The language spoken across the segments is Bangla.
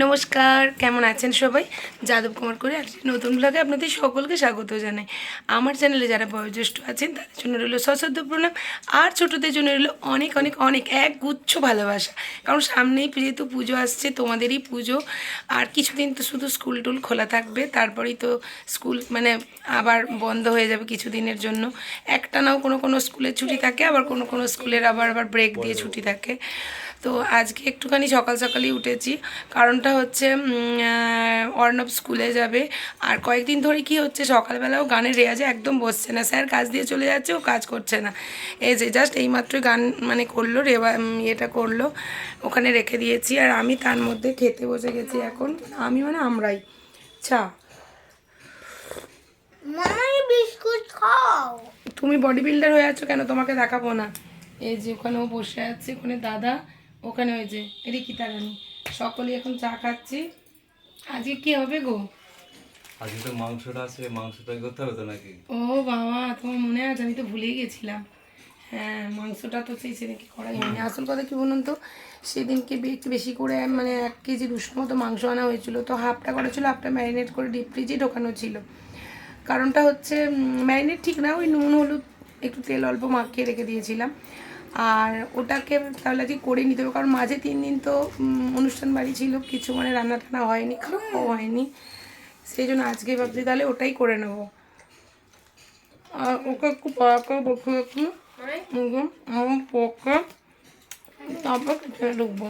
নমস্কার কেমন আছেন সবাই? যাদব কুমার করে আর নতুন ব্লগে আপনাদের সকলকে স্বাগত জানাই। আমার চ্যানেলে যারা বয়োজ্যেষ্ঠ আছেন তাদের জন্য রইল সশ্রদ্ধ প্রণাম। আর ছোটদের জন্য রইল অনেক অনেক অনেক এক গুচ্ছ ভালোবাসা। কারণ সামনেই যেহেতু পুজো আসছে তোমাদেরই পুজো। আর কিছুদিন তো শুধু স্কুল টুল খোলা থাকবে তারপরেই তো স্কুল মানে আবার বন্ধ হয়ে যাবে কিছুদিনের জন্য। একটা নাও কোনো কোনো স্কুলের ছুটি থাকে আবার কোনো কোনো স্কুলের আবার আবার ব্রেক দিয়ে ছুটি থাকে। তো আজকে একটুখানি সকাল সকালই উঠেছি। কারণটা হচ্ছে অর্ণব স্কুলে যাবে। আর কয়েকদিন ধরে কি হচ্ছে সকালবেলাও গানের রেয়াজে একদম বসছে না। স্যার কাজ দিয়ে চলে যাচ্ছে ও কাজ করছে না। এই যে জাস্ট এইমাত্রই গান মানে করল রেবা উম, ইয়েটা করল ওখানে রেখে দিয়েছি। আর আমি তার মধ্যে খেতে বসে গেছি এখন। আমি মানে আমরাই। চা বিস্কুট খাও। তুমি বডি বিল্ডার হয়ে আছো কেন? তোমাকে দেখাবো না। এই যে ওখানে ও বসে আছে ওখানে দাদা। ওখানে ওই যে রিকিতা রানী। সকলেই এখন চা খাচ্ছি। আজকে কি হবে গো? আজকে তো মাংসটা আছে মাংসটা করতে হবে তো নাকি? ও বাবা তোমার মনে আছে? আমি তো ভুলেই গেছিলাম। হ্যাঁ মাংসটা তো সেই সেদিনকে করাই হয়নি। আসল কথা কি বলুন তো? সেদিনকে একটু বেশি করে মানে এক কেজি দুশো মতো মাংস আনা হয়েছিল। তো হাফটা করা ছিল হাফটা ম্যারিনেট করে ডিপ ফ্রিজে ঢোকানো ছিল। কারণটা হচ্ছে ম্যারিনেট ঠিক না ওই নুন হলুদ একটু তেল অল্প মাখিয়ে রেখে দিয়েছিলাম। আর ওটাকে তাহলে আজকে করে নিতে হবে কারণ মাঝে তিন দিন তো অনুষ্ঠান বাড়ি ছিল, কিছু মানে রান্না টান্না হয়নি, খাওয়াও হয়নি। সেই জন্য আজকে ভাবছি তাহলে ওটাই করে নেব। আর ওকে একটু পড়াকে বসে একটু আমার পক্ষে তারপর ঢুকবো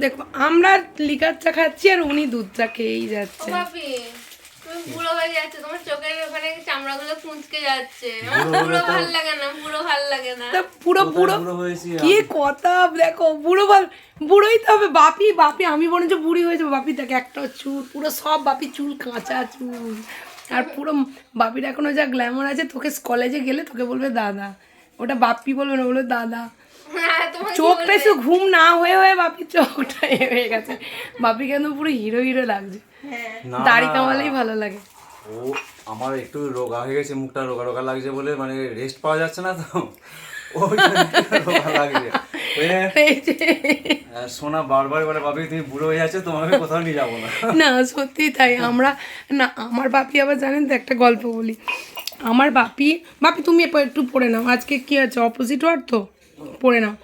দেখো, আমরা লিকার চা খাচ্ছি আর উনি দুধ চা খেয়েই যাচ্ছে। বুড়ো হয়ে যাচ্ছে তোমার চোখের ওখানে চামড়াগুলো কুঁচকে যাচ্ছে। পুরো ভালো লাগে না পুরো ভালো লাগে না। পুরো পুরো কি কথা দেখো বুড়ো বল বুড়োই তো হবে বাপি বাপি আমি বরঞ্চ বুড়ি হয়ে যাব বাপি দেখে একটা চুল পুরো সব বাপি চুল কাঁচা চুল। আর পুরো বাপির এখনও যা গ্ল্যামার আছে তোকে কলেজে গেলে তোকে বলবে দাদা। ওটা বাপি বলবে না বলবে দাদা। হ্যাঁ, চোখটা একটু ঘুম না হয়ে হয়ে বাপির চোখটা হয়ে গেছে। বাপি কেন পুরো হিরো হিরো লাগছে। দাড়ি না। কামালেই ভালো লাগে। ও আমার একটু রোগা হয়ে গেছে মুখটা রোগা রোগা লাগছে বলে মানে রেস্ট পাওয়া যাচ্ছে না তো। সোনা বারবার বলে তুমি বুড়ো হয়ে যাচ্ছ তোমাকে কোথাও নিয়ে যাব না। না সত্যি তাই। আমরা না আমার বাপি আবার জানেন তো একটা গল্প বলি। আমার বাপি বাপি তুমি একটু পড়ে নাও। আজকে কি আছে? অপোজিট ওয়ার্ড তো? পড়ে নাও।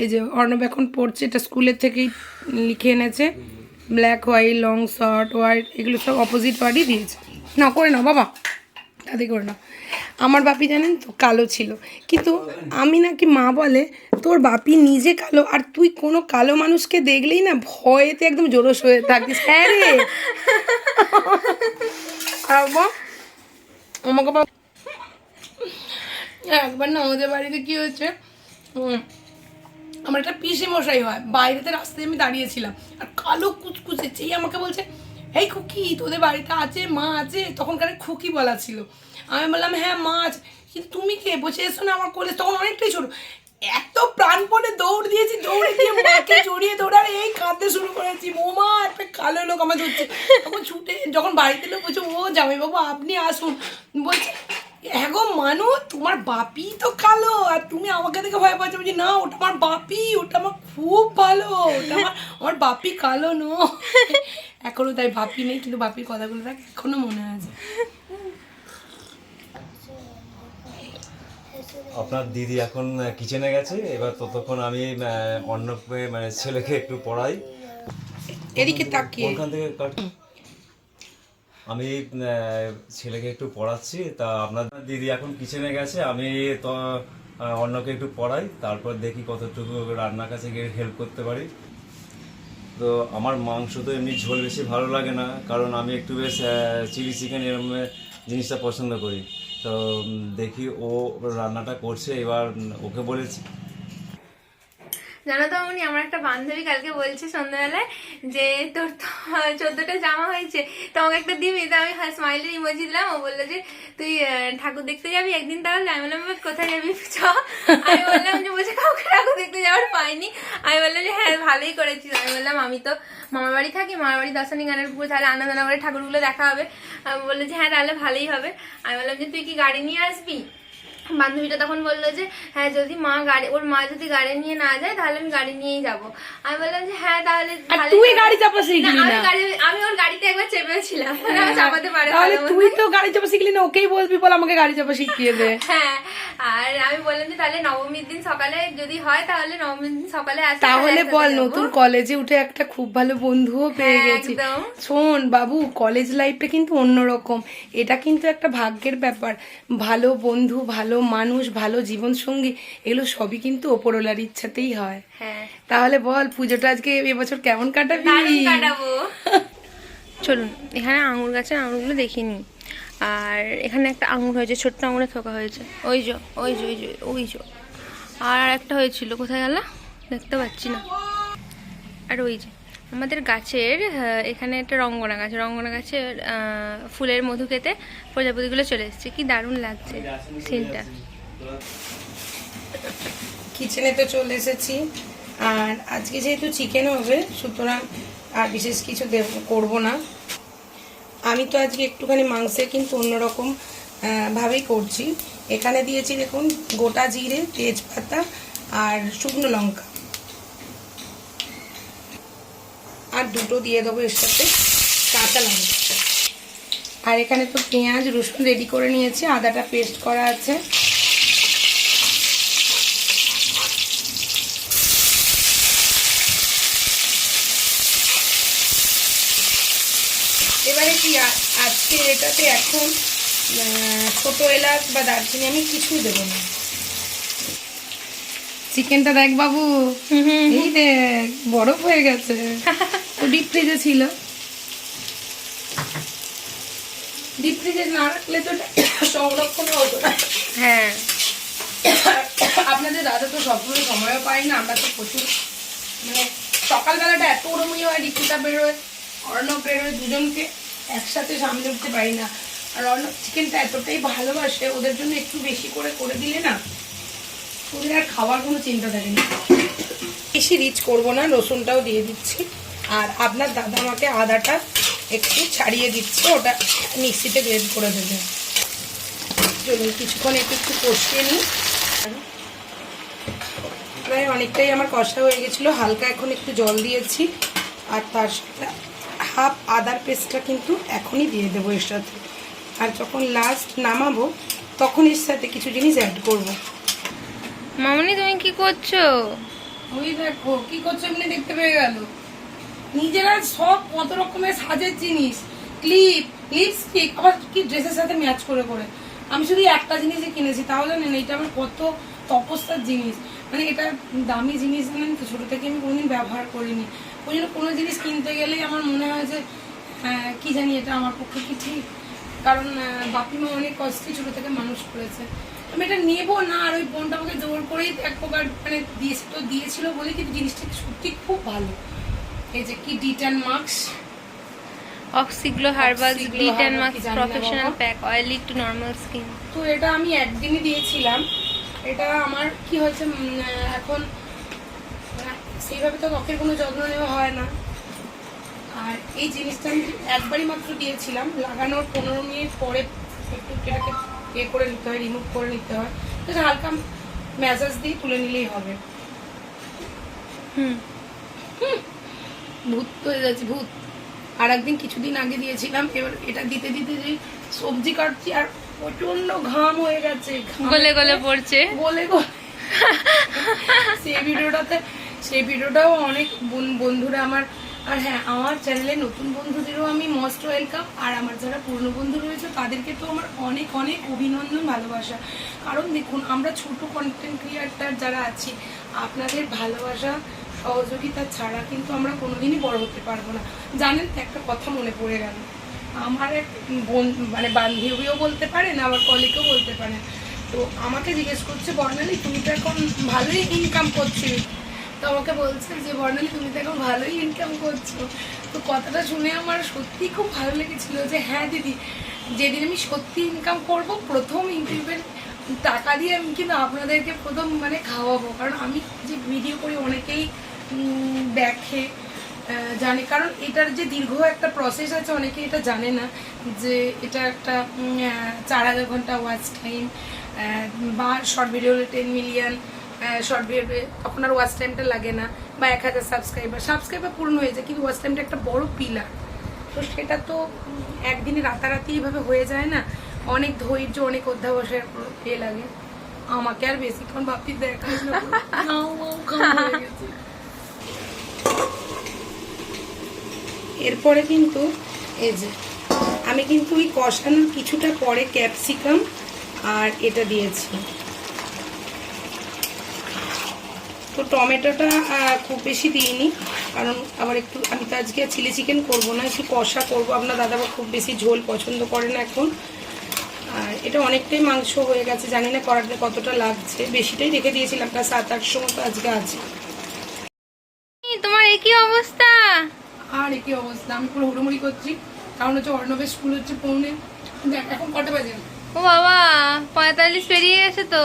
এই যে অর্ণব এখন পড়ছে এটা স্কুলের থেকেই লিখে এনেছে। Black white long short white এগুলো সব অপোজিট ওয়ার্ডই দিয়েছে। না, করে নাও বাবা, তাতে করে নাও। আমার বাপি জানেন তো, কালো ছিল। কিন্তু আমি নাকি মা বলে, তোর বাপি নিজে কালো, আর তুই কোনো কালো মানুষকে দেখলেই না ভয়েতে একদম জোরস হয়ে থাকিস। হ্যাঁ রে। আমাকে একবার না আমাদের বাড়িতে কি হয়েছে আমার একটা পিসি মশাই হয়, বাইরেতে রাস্তায় আমি দাঁড়িয়েছিলাম। আর কালো কুচকুচে চেয়ে আমাকে বলছে এই খুকি, তোদের বাড়িতে আছে, মা আছে? তখনকার খুকি বলা ছিল। আমি বললাম হ্যাঁ মা আছে। কিন্তু তুমি কে? বসে এসো না আমার কলেজ তখন অনেকটাই ছোট। এত প্রাণপণে দৌড় দিয়েছি, দৌড়ে দিয়ে মাকে জড়িয়ে দৌড়ার এই কাঁদতে শুরু করেছি। মোমা, একটা কালো লোক আমার ধরছে। তখন ছুটে যখন বাড়িতে লোক বলছে, ও জামাইবাবু, আপনি আসুন। বলছে হ্যাঁ গো মানু তোমার বাপি তো কালো আর তুমি আমাকে দেখে ভয় পাচ্ছ বলছি না ওটা আমার বাপি ওটা আমার খুব ভালো ওটা আমার আমার বাপি কালো নো। এখনও তাই বাপি নেই কিন্তু বাপির কথাগুলো দেখ এখনও মনে আছে। আপনার দিদি এখন কিচেনে গেছে এবার ততক্ষণ আমি আহ, অন্যকে মানে ছেলেকে একটু পড়াই। এদিকে তাকিয়ে। ওখান থেকে আমি ছেলেকে একটু পড়াচ্ছি, তা আপনার দিদি এখন কিচেনে গেছে, আমি তো অন্যকে একটু পড়াই, তারপর দেখি কতটুকু রান্নার কাছে গিয়ে হেল্প করতে পারি। তো আমার মাংস তো এমনি ঝোল বেশি ভালো লাগে না, কারণ আমি একটু বেশ চিলি চিকেন এরকম জিনিসটা পছন্দ করি। তো দেখি ও রান্নাটা করছে, এবার ওকে বলেছি। জানো তো উনি আমার একটা বান্ধবী কালকে বলছে সন্ধ্যাবেলায় যে, তোর তো চোদ্দটা জামা হয়েছে, তো আমাকে একটা দিবি? তো আমি স্মাইলের ইমোজি দিলাম, ও বলল যে, তুই ঠাকুর দেখতে যাবি একদিন তাহলে? আমি বললাম, "এবার কোথায় যাবি? চ। আমি বললাম যে, বলছে, কাউকে ঠাকুর দেখতে যাওয়ার পাইনি। আমি বললাম যে হ্যাঁ ভালোই করেছিস। আমি বললাম, আমি তো মামার বাড়ি থাকি, মামার বাড়ি দশানি গানের পুকুর তাহলে আনন্দনগরে ঠাকুরগুলো দেখা হবে। আমি বলল যে হ্যাঁ তাহলে ভালোই হবে। আমি বললাম যে, তুই কি গাড়ি নিয়ে আসবি? বান্ধবীটা তখন বলল যে হ্যাঁ যদি মা গাড়ি ওর মা যদি গাড়ি নিয়ে না যায় তাহলে আমি গাড়ি নিয়েই যাব। আমি বললাম যে হ্যাঁ তাহলে তুই গাড়ি চাপা শিখলি না, আমি ওর গাড়িতে একবার চেপেছিলাম। মানে চাপাতে পারে তাহলে তুই তো গাড়ি চাপা শিখলি না ওকেই বলবি বল আমাকে গাড়ি চাপা শিখিয়ে দে। হ্যাঁ আর আমি বললাম যে তাহলে নবমীর দিন সকালে যদি হয় তাহলে নবমীর দিন সকালে আসবে তাহলে বল নতুন কলেজে উঠে একটা খুব ভালো বন্ধুও পেয়ে হ্যাঁ, গেছি শোন বাবু কলেজ লাইফটা কিন্তু অন্যরকম। এটা কিন্তু একটা ভাগ্যের ব্যাপার। ভালো বন্ধু ভালো মানুষ ভালো জীবন সঙ্গী এগুলো সবই কিন্তু ওপরওয়ালার ইচ্ছাতেই হয়। হ্যাঁ। তাহলে বল পুজোটা আজকে এবছর কেমন কাটাবি? কাটাবো। চলুন এখানে আঙুর গাছের আঙুরগুলো দেখিনি। আর এখানে একটা আঙুর হয়েছে ছোট্ট আঙুরে থোকা হয়েছে। ওই যে ওই যে ওই যে ওই যে। আর একটা হয়েছিল কোথায় গেল? দেখতে পাচ্ছি না। আর ওই যে। আমাদের গাছের এখানে একটা রঙ্গনা গাছ রঙ্গনা গাছের ফুলের মধু খেতে প্রজাপতিগুলো চলে এসেছে। কি দারুণ লাগছে সিনটা কিচেনে তো চলে এসেছি। আর আজকে যেহেতু চিকেন হবে সুতরাং আর বিশেষ কিছু দেব করব না। আমি তো আজকে একটুখানি মাংসে কিন্তু অন্যরকম ভাবেই করছি। এখানে দিয়েছি দেখুন গোটা জিরে তেজপাতা আর শুকনো লঙ্কা। আর দুটো দিয়ে দেবো এর সাথে কাঁচা লঙ্কা। আর এখানে তো পেঁয়াজ রসুন রেডি করে নিয়েছি আদাটা পেস্ট করা আছে। এবারে কি আজকে এটাতে এখন ছোট এলাচ বা দারচিনি আমি কিছুই দেবো না। চিকেনটা দেখ বাবু এই দেখ বরফ হয়ে গেছে। ডিপ ফ্রিজে ছিল। ডিপ ফ্রিজে না রাখলে তো সংরক্ষণ হতো না। হ্যাঁ। আপনাদের দাদা তো সবসময় সময়ও পাই না আমরা তো প্রচুর মানে সকালবেলাটা এত ওরমই হয় রিক্সা বেরোয় অর্ণব বেরোয় দুজনকে একসাথে সামনে উঠতে পারি না। আর অর্ণব চিকেনটা এতটাই ভালোবাসে ওদের জন্য একটু বেশি করে করে দিলে না ওদের আর খাওয়ার কোনো চিন্তা থাকে না। বেশি রিচ করব না রসুনটাও দিয়ে দিচ্ছি। আর আপনার দাদা আমাকে আদাটা একটু ছাড়িয়ে দিচ্ছে ওটা মিক্সিতে গ্রেড করে দেবে। চলুন কিছুক্ষণ একটু একটু কষিয়ে নিই। প্রায় অনেকটাই আমার কষা হয়ে গেছিল হালকা এখন একটু জল দিয়েছি। আর তার সাথে হাফ আদার পেস্টটা কিন্তু এখনই দিয়ে দেবো এর সাথে। আর যখন লাস্ট নামাবো তখন এর সাথে কিছু জিনিস অ্যাড করব। মামনি তুমি কি করছ? ওই দেখো কি করছ এমনি দেখতে পেয়ে গেল? নিজেরা সব কত রকমের সাজের জিনিস ক্লিপ লিপস্টিক আবার কি ড্রেসের সাথে ম্যাচ করে করে। আমি শুধু একটা জিনিসই কিনেছি তাও জানেন এটা আমার কত তপস্যার জিনিস। মানে এটা দামি জিনিস জানেন তো ছোটো থেকে আমি কোনোদিন ব্যবহার করিনি। ওই জন্য কোনো জিনিস কিনতে গেলেই আমার মনে হয় যে হ্যাঁ, কি জানি এটা আমার পক্ষে কি ঠিক? কারণ বাপিমা অনেক কষ্টে ছোটো থেকে মানুষ করেছে। আমি এটা নেব না আর ওই বোনটা আমাকে জোর করেই এক প্রকার মানে দিয়েছে তো দিয়েছিল বলে কিন্তু জিনিসটা সত্যি খুব ভালো। এই যে কি detan marks Oxiglo herbal Oxiglo mask professional pack oily to normal skin তো এটা আমি একদিনই দিয়েছিলাম। এটা আমার কি হয়েছে এখন সেইভাবে তো ত্বকের কোনো যত্ন নেওয়া হয় না। আর এই জিনিসটা আমি একবারই মাত্র দিয়েছিলাম। লাগানোর পনেরো মিনিট পরে একটু এটাকে এ করে নিতে হয় রিমুভ করে নিতে হয়। তো হালকা ম্যাসাজ দিয়ে তুলে নিলেই হবে। হুম। হুম। ভূত হয়ে যাচ্ছে ভূত। আর একদিন কিছুদিন আগে দিয়েছিলাম এবার এটা দিতে দিতে যে সবজি কাটছি আর প্রচণ্ড ঘাম হয়ে গেছে। গলে গলে পড়ছে। গলে গলে সেই ভিডিওটাতে সেই ভিডিওটাও অনেক বন্ধুরা আমার আর হ্যাঁ আমার চ্যানেলে নতুন বন্ধুদেরও আমি মোস্ট ওয়েলকাম আর আমার যারা পুরনো বন্ধু রয়েছে তাদেরকে তো আমার অনেক অনেক অভিনন্দন ভালোবাসা। কারণ দেখুন আমরা ছোট কন্টেন্ট ক্রিয়েটার যারা আছি আপনাদের ভালোবাসা সহযোগিতা ছাড়া কিন্তু আমরা কোনোদিনই বড় হতে পারব না। জানেন তো একটা কথা মনে পড়ে গেল। আমার এক বোন মানে বান্ধবীও বলতে পারেন আবার কলিগও বলতে পারেন। তো আমাকে জিজ্ঞেস করছে, বর্ণালী, তুমি তো এখন ভালোই ইনকাম করছি। তো আমাকে বলছে যে, বর্ণালী, তুমি তো এখন ভালোই ইনকাম করছ। তো কথাটা শুনে আমার সত্যি খুব ভালো লেগেছিল যে হ্যাঁ দিদি, যেদিন আমি সত্যি ইনকাম করব, প্রথম ইউটিউবের টাকা দিয়ে আমি কিন্তু আপনাদেরকে প্রথম মানে খাওয়াবো। কারণ আমি যে ভিডিও করি, অনেকেই দেখে জানে। কারণ এটার যে দীর্ঘ একটা প্রসেস আছে অনেকে এটা জানে না যে এটা একটা চার হাজার ঘণ্টা ওয়াচ টাইম বা short video ten million short video আর ওয়াচ টাইমটা লাগে না বা এক হাজার সাবস্ক্রাইবার সাবস্ক্রাইবার পূর্ণ হয়ে যায় কিন্তু ওয়াচ টাইমটা একটা বড় পিলার তো সেটা তো একদিনে রাতারাতি এইভাবে হয়ে যায় না। অনেক ধৈর্য অনেক অধ্যাবসায়ের এ লাগে। আমাকে আর বেশিক্ষণ ভাবতে দেখাই না নাও, নাও, খাওয়া হয়ে গেছে। এরপরে কিন্তু এই যে, আমি কিন্তু ওই কষানোর কিছুটা পরে ক্যাপসিকাম আর এটা দিয়েছি। তো টমেটোটা খুব বেশি দিইনি, কারণ আবার একটু, আমি তো আজকে চিলি চিকেন করব না, একটু কষা করব। আপনার দাদাবা খুব বেশি ঝোল পছন্দ করে না এখন। আর এটা অনেকটাই মাংস হয়ে গেছে, জানি না করাতে কতটা লাগছে। বেশিটাই রেখে দিয়েছিলাম সাত, আটশো মতো আজকে আছে। তোমার একই অবস্থা? আর একই অবস্থা? আমি পুরো হুড়োমুড়ি করছি। কারণ হচ্ছে অর্ণবের স্কুল হচ্ছে পৌনে এখন কটা বাজে? ও বাবা পঁয়তাল্লিশ পেরিয়ে গেছে তো।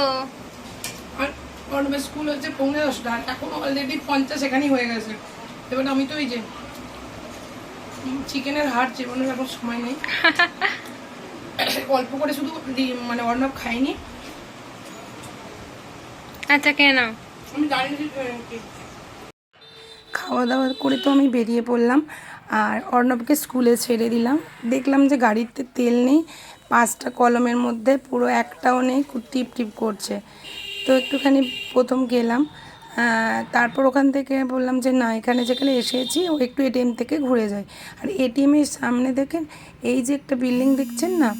আর অর্ণবের স্কুল হচ্ছে পৌনে দশটা আর এখন অলরেডি পঞ্চাশ এখানেই হয়ে গেছে। এবার আমি তো ওই যে চিকেনের হাড় চেবানোর এখন সময় নেই। অল্প করে শুধু মানে অর্ণব খাইনি আচ্ছা কেন আমি জানি। খাওয়া দাওয়া করে তো আমি বেরিয়ে পড়লাম আর অর্ণবকে স্কুলে ছেড়ে দিলাম। দেখলাম যে গাড়িতে তেল নেই, পাঁচটা কলমের মধ্যে পুরো একটাও নেই টিপ টিপ করছে। তো একটুখানি প্রথম গেলাম তারপর ওখান থেকে বললাম যে না, এখানে যেখানে এসেছি, ও একটু এটিএম থেকে ঘুরে যায়। আর এটিএমের সামনে দেখেন, এই যে একটা বিল্ডিং দেখছেন না?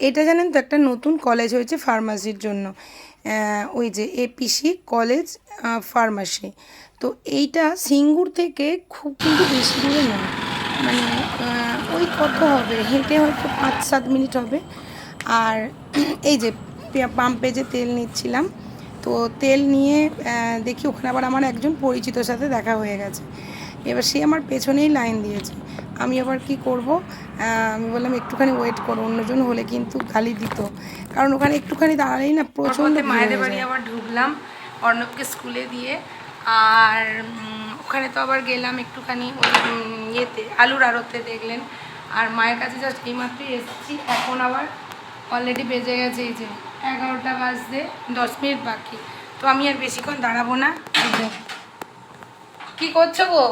এটা জানেন তো একটা নতুন কলেজ হয়েছে ফার্মাসির জন্য। ওই যে এপিসি কলেজ ফার্মাসি। তো এইটা সিঙ্গুর থেকে খুব কিন্তু বেশি দূরে নয় মানে ওই কত হবে? হেঁটে হয়তো পাঁচ সাত মিনিট হবে। আর এই যে পাম্পে যে তেল নিচ্ছিলাম, তো তেল নিয়ে দেখি ওখানে আবার আমার একজন পরিচিতর সাথে দেখা হয়ে গেছে। এবার সে আমার পেছনেই লাইন দিয়েছে। আমি আবার কি করব? আমি বললাম একটুখানি ওয়েট করো অন্যজন হলে কিন্তু গালি দিত। কারণ ওখানে একটুখানি দাঁড়ালেই না প্রচণ্ড মায়েদের বাড়ি আবার ঢুকলাম অর্ণবকে স্কুলে দিয়ে। আর ওখানে তো আবার গেলাম একটুখানি ওই ইয়েতে আলুর আড়তে দেখলেন। আর মায়ের কাছে জাস্ট এইমাত্রই এসেছি। এখন আবার অলরেডি বেজে গেছে এই যে এগারোটা বাজতে দশ মিনিট বাকি। তো আমি আর বেশিক্ষণ দাঁড়াবো না। এই কি করছ গো?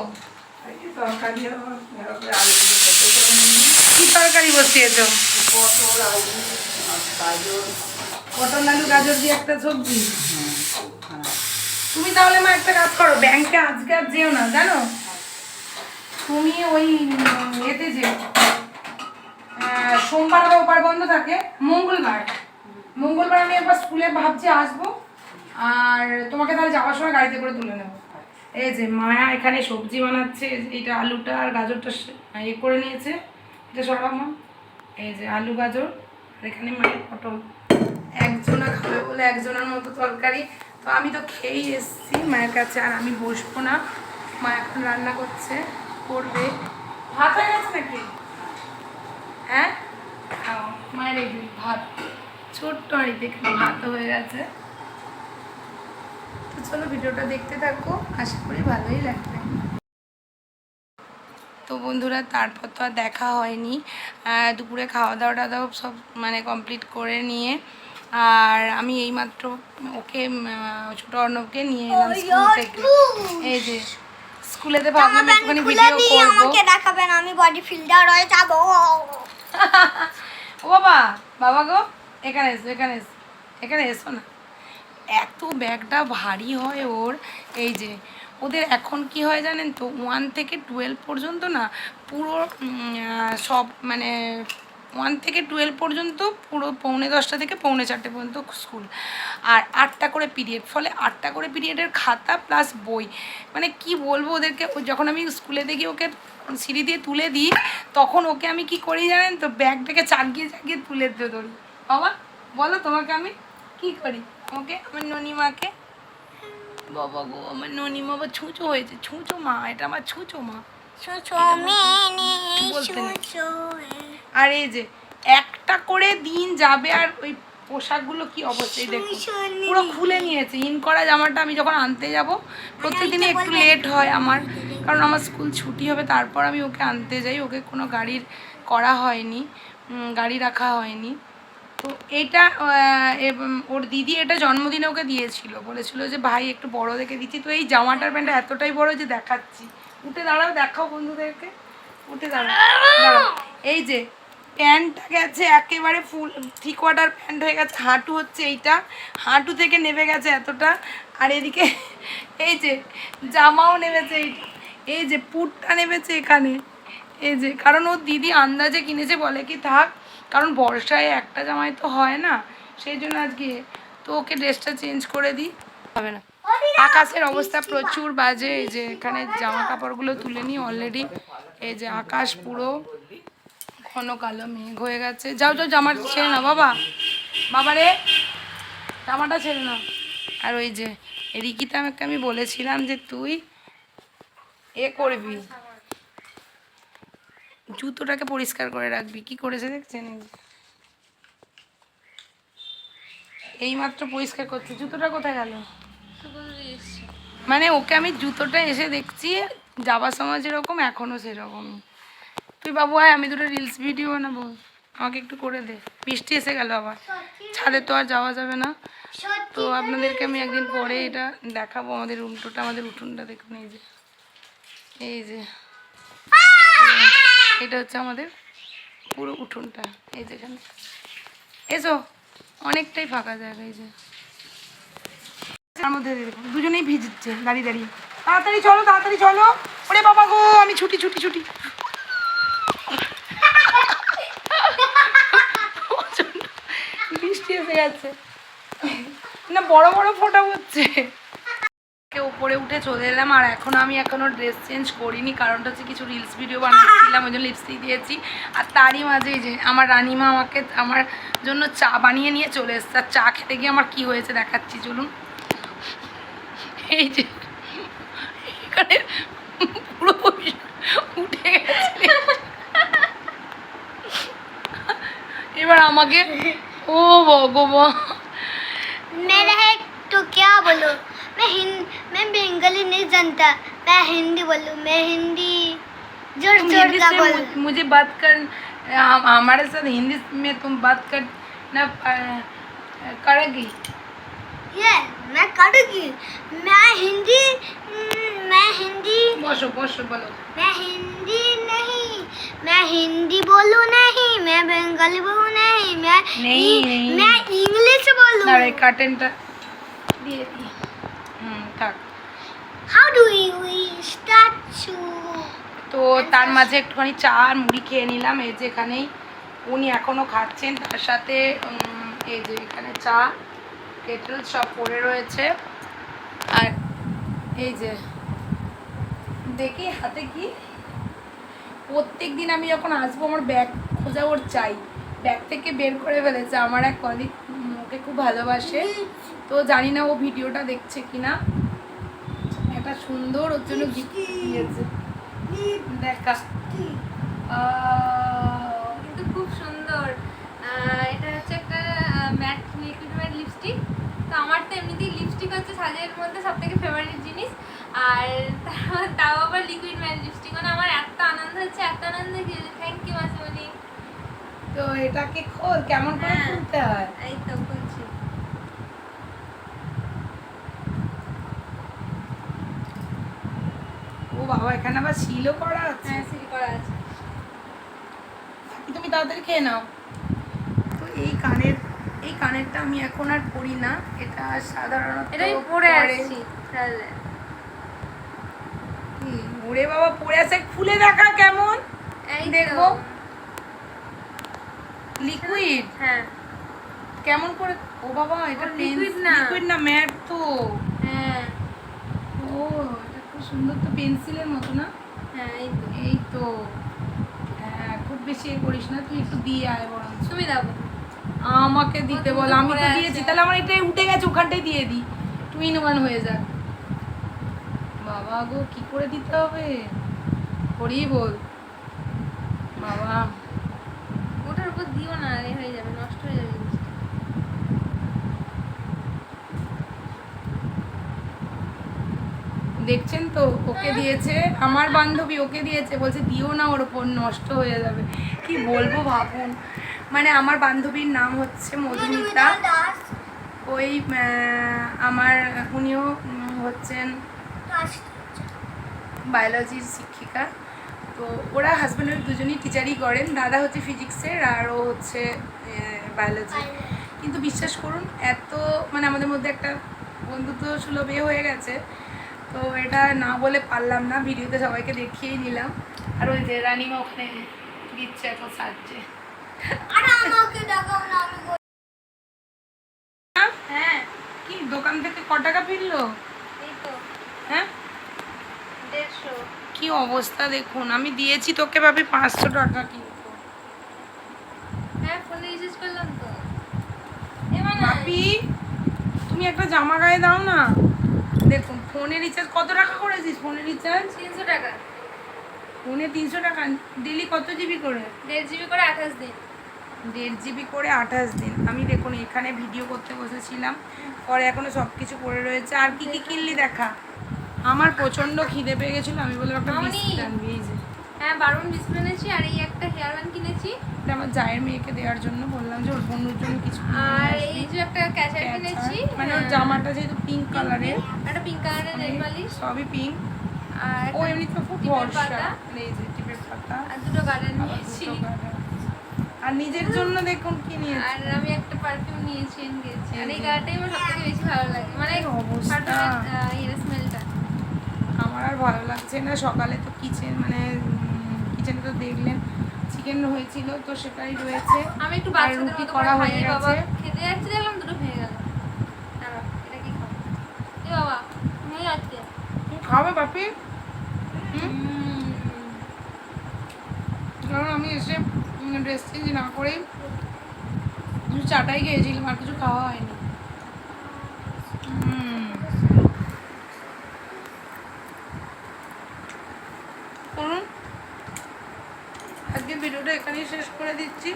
কি তরকারি বসিয়েছো? পটল আলু গাজর। পটল আলু গাজর দিয়ে একটা সবজি? তুমি তাহলে মা একটা কাজ করো ব্যাংকে আজকে আর যেও না জানো? তুমি ওই এতে যেও সোমবার বা ওপার বন্ধ থাকে মঙ্গলবার। মঙ্গলবার আমি একবার স্কুলে ভাবছি আসব আর তোমাকে তাহলে যাওয়ার সময় গাড়িতে করে তুলে নেব। এই যে মায়া এখানে সবজি বানাচ্ছে এইটা আলুটা আর গাজরটা ইয়ে করে নিয়েছে, এটা সরাব। মা এই যে আলু, গাজর, আর এখানে মায়ের পটল। একজনা খাবে বলে একজনের মতো তরকারি। তো আমি তো খেয়েই এসেছি মায়ের কাছে, আর আমি বসবো না। মা এখন রান্না করছে, করবে। ভাত হয়ে গেছে নাকি? হ্যাঁ? মায়ের ভাত, ছোট্ট হাঁড়িতে ভাত হয়ে গেছে। তো চলো ভিডিওটা দেখতে থাকো। আশা করি ভালোই লাগবে। তো বন্ধুরা তারপর তো আর দেখা হয়নি। দুপুরে খাওয়া দাওয়া টাওয়া সব মানে কমপ্লিট করে নিয়ে আর আমি এইমাত্র ওকে ছোট অর্ণবকে নিয়ে এলাম স্কুল থেকে। এই যে স্কুলেতে ভাবলাম একটুখানি ভিডিও করব। আমাকে দেখাবেন আমি বডি ফিল্ডার হয়ে যাব। ও বাবা বাবা গো এখানে এসো এখানে এসো এখানে এসো না। এত ব্যাগটা ভারী হয় ওর। এই যে, ওদের এখন কি হয় জানেন তো ওয়ান থেকে টুয়েলভ পর্যন্ত না, পুরো সব মানে ওয়ান থেকে টুয়েলভ পর্যন্ত পুরো পৌনে দশটা থেকে পৌনে চারটে পর্যন্ত স্কুল আর আটটা করে পিরিয়ড ফলে আটটা করে পিরিয়ডের খাতা প্লাস বই। মানে কি বলব ওদেরকে যখন আমি স্কুলে দেখি ওকে সিঁড়ি দিয়ে তুলে দিই, তখন ওকে আমি কি করি জানেন তো, ব্যাগটাকে চাগিয়ে চাগিয়ে তুলে ধরি। বাবা, বলো তোমাকে আমি কি করি? ওকে? আমার ননিমাকে? বাবা গো আমার ননিমা বা ছুঁচো হয়েছে। ছুঁচো মা এটা আমার ছুঁচো মা। আর এই যে একটা করে দিন যাবে আর ওই পোশাকগুলো কি অবস্থা এই দেখো। পুরো খুলে নিয়েছে। ইন করা জামাটা আমি যখন আনতে যাব প্রত্যেকদিনই একটু লেট হয় আমার। কারণ আমার স্কুল ছুটি হবে তারপর আমি ওকে আনতে যাই। ওকে কোনো গাড়ির করা হয়নি গাড়ি রাখা হয়নি। তো এটা ওর দিদি এটা জন্মদিনে ওকে দিয়েছিল। বলেছিল যে, ভাই, একটু বড় দেখে দিচ্ছি। তো এই জামাটার প্যান্টটা এতটাই বড় যে দেখাচ্ছি। উঠে দাঁড়াও, দেখাও বন্ধুদেরকে। উঠে দাঁড়াও দাঁড়াও। এই যে, প্যান্টটা গেছে একেবারে ফুল, থ্রি কোয়ার্টার প্যান্ট হয়ে গেছে, হাঁটু হচ্ছে এইটা। হাঁটু থেকে নেমে গেছে এতটা। আর এদিকে, এই যে, জামাও নেমেছে এইটা। এই যে, পুটটা নেমেছে এখানে। এই যে কারণ ওর দিদি আন্দাজে কিনেছে বলে কি থাক কারণ বর্ষায় একটা জামাই তো হয় না সেই জন্য আজকে তো ওকে ড্রেসটা চেঞ্জ করে দিই। হবে না। আকাশের অবস্থা প্রচুর বাজে এই যে এখানে জামা কাপড়গুলো তুলে নিই অলরেডি এই যে আকাশ পুরো ঘন কালো মেঘ হয়ে গেছে। যাও যাও জামা ছেড়ে না বাবা। বাবা রে জামাটা ছেড়ে না আর ওই যে রিকিতা আমাকে আমি বলেছিলাম যে তুই এ করবি। জুতোটাকে পরিষ্কার করে রাখবি। কি করেছে দেখছেন? এই যে। এইমাত্র পরিষ্কার করছে। জুতোটা কোথায় গেল? মানে ওকে আমি জুতোটা এসে দেখছি যাবার সময় যেরকম এখনও সেরকমই। তুই বাবু, আয়, আমি দুটো রিলস ভিডিও বানাবো। আমাকে একটু করে দে। বৃষ্টি এসে গেল আবার। ছাদে তো আর যাওয়া যাবে না। তো আপনাদেরকে আমি একদিন পরে এটা দেখাবো। আমাদের রুমটোটা, আমাদের উঠোনটা দেখুন, এই যে। এই যে। এটা হচ্ছে আমাদের পুরো উঠোনটা। এই যে এখানে। এসো অনেকটাই ফাঁকা জায়গা এই যে। তার মধ্যে দুজনেই ভিজছে, দাঁড়িয়ে দাঁড়িয়ে। তাড়াতাড়ি চলো তাড়াতাড়ি চলো। ওরে বাবা গো, আমি ছুটি ছুটি ছুটি। বৃষ্টি এসে গেছে। না, বড় বড় ফোটা হচ্ছে। উপরে উঠে চলে এলাম, আর এখনও আমি এখনও ড্রেস চেঞ্জ করিনি, কারণটা হচ্ছে কিছু রিলস ভিডিও বানিয়েছিলাম, ওই জন্য লিপস্টিক দিয়েছি। আর তারই মাঝে যে আমার রানিমা আমাকে আমার জন্য চা বানিয়ে নিয়ে চলে এসছে, আর চা খেতে গিয়ে আমার কি হয়েছে দেখাচ্ছি, চলুন। এই যে এখানে পুরো উঠে গেছে। এবার আমাকে, ও ভগবান। মেরে একটু কে বলো। मैं हिंद मैं बंगाली नहीं जानता। मैं हिंदी बोलूँ मैं हिंदी ज़ोर ज़ोर का बोल। मुझे बात कर हमारे साथ हिंदी में तुम बात कर ना करेगी? ये मैं करूँगी। मैं हिंदी मैं हिंदी। बोशो बोशो बोलो। मैं हिंदी नहीं मैं हिंदी बोलूँ नहीं मैं बंगाली बोलूँ नहीं मैं नहीं, नहीं। मैं इंग्लिश बोलूँ। काटेंटा दिए তো তার মাঝে একটুখানি চা আর মুড়ি খেয়ে নিলাম এই যে এখানেই উনি এখনও খাচ্ছেন। তার সাথে এই যে এখানে চা কেটল সব পড়ে রয়েছে। আর এই যে দেখি হাতে কি? প্রত্যেক দিন আমি যখন আসব আমার ব্যাগ খোঁজা ওর চাই। ব্যাগ থেকে বের করে ফেলেছে। আমার এক কলিগ ওকে খুব ভালোবাসে। তো জানি না ও ভিডিওটা দেখছে কিনা। একটা সুন্দর ওর জন্য গিফট দিয়েছে। দেখা। কিন্তু খুব সুন্দর। এটা হচ্ছে একটা ম্যাট লিকুইড ম্যাট লিপস্টিক তো আমার তো এমনিতেই লিপস্টিক হচ্ছে সাজের মধ্যে সব থেকে ফেভারিট জিনিস। আর তাও আবার লিকুইড ম্যাট লিপস্টিক মানে আমার এত আনন্দ হচ্ছে এত আনন্দ থ্যাংক ইউ মাসিমণি। তো এটাকে খোল কেমন করে হ্যাঁ। খুলতে হয়? এই তো বলছি ও বাবা এখানে আবার শিলও করা আছে? হ্যাঁ সিল করা আছে। তুমি তাড়াতাড়ি খেয়ে নাও। তো এই কানের এই কানেরটা আমি এখন আর পরি না এটা সাধারণত এটা আমি পরে। তাহলে ওরে বাবা পরে আছে খুলে দেখা কেমন? এই। দেখব। লিকুইড হ্যাঁ। কেমন করে? ও বাবা এটা liquid না। লিকুইড না ম্যাট তো। হ্যাঁ। ও সুন্দর তো পেন্সিলের মতো না? হ্যাঁ এই তো। এই তো। হ্যাঁ খুব বেশি এ করিস না তুই একটু দিয়ে আয় বরং তুমি দেখো আমাকে দিতে বল আমি তো দিয়েছি। তাহলে আমার এটাই উঠে গেছে ওখানটাই দিয়ে দিই টুইন ওয়ান হয়ে যাক। বাবা গো কি করে দিতে হবে? করি বল বাবা ওটার উপর দিও না এ হয়ে যাবে নষ্ট হয়ে যাবে জিনিসটা। দেখছেন তো? ওকে দিয়েছে। আমার বান্ধবী ওকে দিয়েছে। বলছে, দিও না, ওর ওপর নষ্ট হয়ে যাবে। কি বলব ভাবুন। মানে আমার বান্ধবীর নাম হচ্ছে মধুমিতা। ওই আমার, উনিও হচ্ছেন বায়োলজির শিক্ষিকা। তো ওরা হাজব্যান্ড ওয়াইফ দুজনেই টিচারই করেন। দাদা হচ্ছে ফিজিক্সের আর ও হচ্ছে বায়োলজি কিন্তু বিশ্বাস করুন, এত মানে আমাদের মধ্যে একটা বন্ধুত্ব সুলভ এ হয়ে গেছে। তো এটা না বলে পারলাম না ভিডিওতে সবাইকে দেখিয়েই নিলাম। আর ওই যে রানিমা ওখানে দিচ্ছে এখন সাজছে। বল- হ্যাঁ? কি দোকান থেকে ক টাকা ফিরলো? হ্যাঁ? কি অবস্থা দেখুন আমি দিয়েছি তোকে ভাবি পাঁচশো টাকা কিন্তু হ্যাঁ ফোনে রিচার্জ করলাম তো। তুমি একটা জামা গায়ে দাও না। দেখুন ফোনে রিচার্জ কত টাকা করেছিস ফোনে রিচার্জ তিনশো টাকা। ফোনে তিনশো টাকা। ডেলি কত জিবি করে? দেড় জিবি করে আঠাশ দিন। দেড় জিবি করে আঠাশ দিন। আমি দেখুন এখানে ভিডিও করতে বসেছিলাম। পরে এখনও সব কিছু পড়ে রয়েছে। আর কি কি কিনলি দেখা? আমার প্রচণ্ড খিদে পেয়ে গেছিল আমি বললাম একটা বিস্কিট আনবি এই যে। হ্যাঁ বারুন ডিসপ্লে এনেছি আর এই একটা হেয়ার ব্যান্ড কিনেছি। এটা আমার জায়ের মেয়েকে দেওয়ার জন্য বললাম যে ওর বন্ধুর জন্য কিছু আর এই যে একটা ক্যাচার কিনেছি মানে ওর হ্যাঁ, জামাটা যেহেতু পিঙ্ক কালারের একটা পিঙ্ক কালারের নেল পালিশ সবই পিঙ্ক আর ও একটা এমনিতে খুব ভরসা। এই যে টিপের পাতা। আর দুটো গার্ডেন নিয়েছি। আর নিজের জন্য দেখুন কি নিয়েছে। আর আমি একটা পারফিউম নিয়েছি এনগেজ আর এই। গাটাই আমার সবথেকে বেশি ভালো লাগে। মানে অবস্থা। ইয়ের স্মেলটা আমার আর ভালো লাগছে না। সকালে তো কিচেন মানে কিচেনে তো দেখলেন চিকেন হয়েছিল তো সেটাই রয়েছে। আমি একটু বাচ্চাদের রুটি করা হয়ে গেছে। খেতে যাচ্ছি দেখলাম দুটো ভেঙে গেল। এটা কি খাব? এ বাবা তুমি খাবে বাপি? কারণ আমি এসে ড্রেস চেঞ্জ না শুধু চাটাই খেয়েছিলাম আর কিছু খাওয়া হয়নি হুম। করুন আজকে ভিডিওটা এখানেই শেষ করে দিচ্ছি।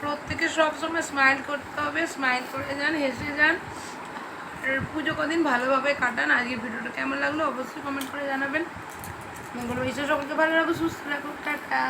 প্রত্যেকে সবসময় স্মাইল করতে হবে স্মাইল করে যান, হেসে যান। পুজো কদিন ভালোভাবে কাটান। আজকে ভিডিওটা কেমন লাগল অবশ্যই কমেন্ট করে জানাবেন। মঙ্গল বিশ্ব সকলকে ভালো রাখো, সুস্থ রাখো, টাটা।